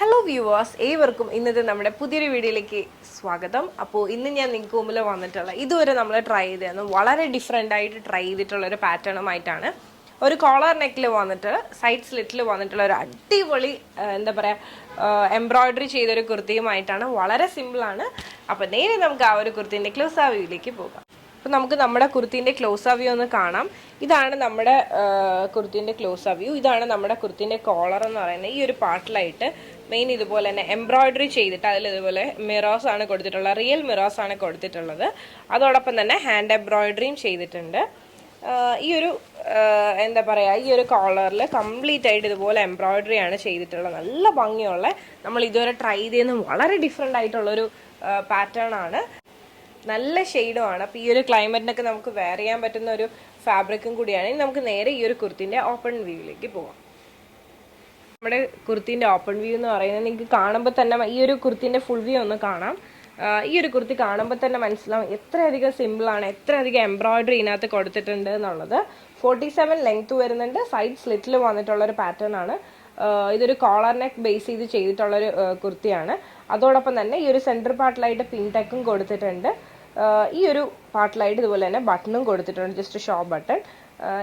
Hello viewers ഏവർക്കും ഇന്നത്തെ നമ്മുടെ പുതിയൊരു വീഡിയോയിലേക്ക് സ്വാഗതം. അപ്പോൾ ഇന്ന് ഞാൻ നിങ്ങൾക്ക് മുമ്പിൽ വന്നിട്ടുള്ള ഇതുവരെ നമ്മൾ ട്രൈ ചെയ്തതെന്ന് വളരെ ഡിഫറെന്റ് ആയിട്ട് ട്രൈ ചെയ്തിട്ടുള്ള ഒരു പാറ്റേണുമായിട്ടാണ് ഒരു കോളർ നെക്കിൽ വന്നിട്ട് സൈഡ് സ്ലിറ്റിൽ വന്നിട്ടുള്ള ഒരു അടിപൊളി എന്താ പറയുക എംബ്രോയിഡറി ചെയ്തൊരു കുർത്തിയുമായിട്ടാണ്. വളരെ സിമ്പിളാണ് അപ്പോൾ നേരെ നമുക്ക് ആ ഒരു കുർത്തിന്റെ ക്ലോസ് ആ വ്യൂയിലേക്ക് പോകാം. അപ്പോൾ നമുക്ക് നമ്മുടെ കുർത്തീന്റെ ക്ലോസ് ആ വ്യൂ ഒന്ന് കാണാം. ഇതാണ് നമ്മുടെ കുർത്തീന്റെ ക്ലോസ് ആ വ്യൂ ഇതാണ് നമ്മുടെ കുർത്തീന്റെ കോളർ എന്ന് പറയുന്നത് ഈ ഒരു പാർട്ടിലായിട്ട് മെയിൻ ഇതുപോലെ തന്നെ എംബ്രോയിഡറി ചെയ്തിട്ട് അതിൽ ഇതുപോലെ മിറോസ് ആണ് കൊടുത്തിട്ടുള്ളത്. റിയൽ മിറോസ് ആണ് കൊടുത്തിട്ടുള്ളത്. അതോടൊപ്പം തന്നെ ഹാൻഡ് എംബ്രോയിഡറിയും ചെയ്തിട്ടുണ്ട്. ഈ ഒരു എന്താ പറയുക ഈ ഒരു കോളറിൽ കംപ്ലീറ്റ് ആയിട്ട് ഇതുപോലെ എംബ്രോയിഡറി ആണ് ചെയ്തിട്ടുള്ളത്. നല്ല ഭംഗിയുള്ള നമ്മൾ ഇതുവരെ ട്രൈ ചെയ്യുന്ന വളരെ ഡിഫറെന്റ് ആയിട്ടുള്ളൊരു പാറ്റേൺ ആണ്. നല്ല ഷെയ്ഡുമാണ് അപ്പോൾ ഈ ഒരു ക്ലൈമറ്റിനൊക്കെ നമുക്ക് വെയർ ചെയ്യാൻ പറ്റുന്ന ഒരു ഫാബ്രിക്കും കൂടിയാണ്. നമുക്ക് നേരെ ഈ ഒരു കുർത്തിന്റെ ഓപ്പൺ വ്യൂവിലേക്ക് പോകാം നമ്മുടെ കുർത്തിന്റെ ഓപ്പൺ വ്യൂ എന്ന് പറയുന്നത് നിങ്ങൾക്ക് കാണുമ്പോൾ തന്നെ ഈ ഒരു കുർത്തിന്റെ ഫുൾ വ്യൂ ഒന്ന് കാണാം. ഈ ഒരു കുർത്തി കാണുമ്പോൾ തന്നെ മനസ്സിലാവും എത്രയധികം സിമ്പിളാണ് എത്രയധികം എംബ്രോയിഡറി ഇതിനകത്ത് കൊടുത്തിട്ടുണ്ട് എന്നുള്ളത്. ഫോർട്ടി സെവൻ ലെങ്ത് വരുന്നുണ്ട്. സൈഡ് സ്ലിറ്റിൽ വന്നിട്ടുള്ള ഒരു പാറ്റേൺ ആണ്. ഇതൊരു കോളർ നെക്ക് ബേസ് ചെയ്ത് ചെയ്തിട്ടുള്ളൊരു കുർത്തിയാണ്. അതോടൊപ്പം തന്നെ ഈ ഒരു സെന്റർ പാർട്ടിലായിട്ട് പിൻ ടെക്കും കൊടുത്തിട്ടുണ്ട്. ഈ ഒരു പാർട്ടിലായിട്ട് ഇതുപോലെ തന്നെ ബട്ടണും കൊടുത്തിട്ടുണ്ട് ജസ്റ്റ് ഷോ ബട്ടൺ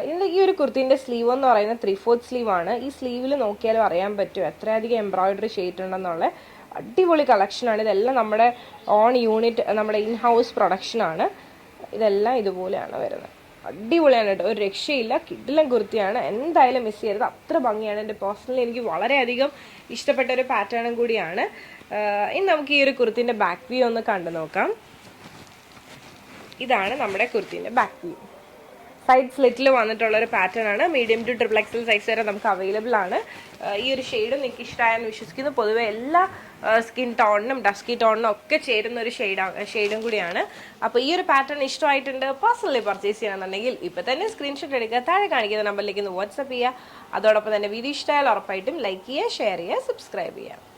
ഇതിന്റെ ഈ ഒരു കുർത്തിന്റെ സ്ലീവ് എന്ന് പറയുന്നത് ത്രീ ഫോർത്ത് സ്ലീവ് ആണ്. ഈ സ്ലീവിൽ നോക്കിയാലും അറിയാൻ പറ്റും എത്രയധികം എംബ്രോയിഡറി ചെയ്തിട്ടുണ്ടെന്നുള്ള അടിപൊളി കളക്ഷനാണ് ഇതെല്ലാം നമ്മുടെ ഓൺ യൂണിറ്റ് നമ്മുടെ ഇൻ ഹൗസ് പ്രൊഡക്ഷനാണ് ഇതെല്ലാം ഇതുപോലെയാണ് വരുന്നത്. അടിപൊളിയാണ് കേട്ടോ. ഒരു രക്ഷയില്ല. കിഡിലം കുർത്തിയാണ്. എന്തായാലും മിസ് ചെയ്യരുത്. അത്ര ഭംഗിയാണ് എന്റെ പേഴ്സണലി എനിക്ക് വളരെയധികം ഇഷ്ടപ്പെട്ട ഒരു പാറ്റേണും കൂടിയാണ്. ഇനി നമുക്ക് ഈ ഒരു കുർത്തിന്റെ ബാക്ക് വ്യൂ ഒന്ന് കണ്ടു നോക്കാം. ഇതാണ് നമ്മുടെ കുർത്തിന്റെ ബാക്ക് വ്യൂ സൈഡ് സ്ലിറ്റിൽ വന്നിട്ടുള്ള ഒരു പാറ്റേൺ ആണ് medium to triple XL size വരെ നമുക്ക് അവൈലബിൾ ആണ്. ഈ ഒരു ഷെയ്ഡ് നിങ്ങൾക്ക് ഇഷ്ടമായെന്ന് വിശ്വസിക്കുന്നു. പൊതുവെ എല്ലാ സ്കിൻ ടോണിനും ഡസ്കി ടോണിനും ഒക്കെ ചേരുന്ന ഒരു ഷെയ്ഡാണ് ഷെയ്ഡും കൂടിയാണ്. അപ്പോൾ ഈ ഒരു പാറ്റേൺ ഇഷ്ടമായിട്ടുണ്ട് പേഴ്സണലി പർച്ചേസ് ചെയ്യണമെന്നുണ്ടെങ്കിൽ ഇപ്പോൾ തന്നെ സ്ക്രീൻഷോട്ട് എടുക്കുക. താഴെ കാണിക്കുന്ന നമ്പറിലേക്ക് ഒന്ന് വാട്സപ്പ് ചെയ്യുക. അതോടൊപ്പം തന്നെ വീഡിയോ ഇഷ്ടമായാലും ഉറപ്പായിട്ടും ലൈക്ക് ചെയ്യുക ഷെയർ ചെയ്യുക സബ്സ്ക്രൈബ് ചെയ്യുക.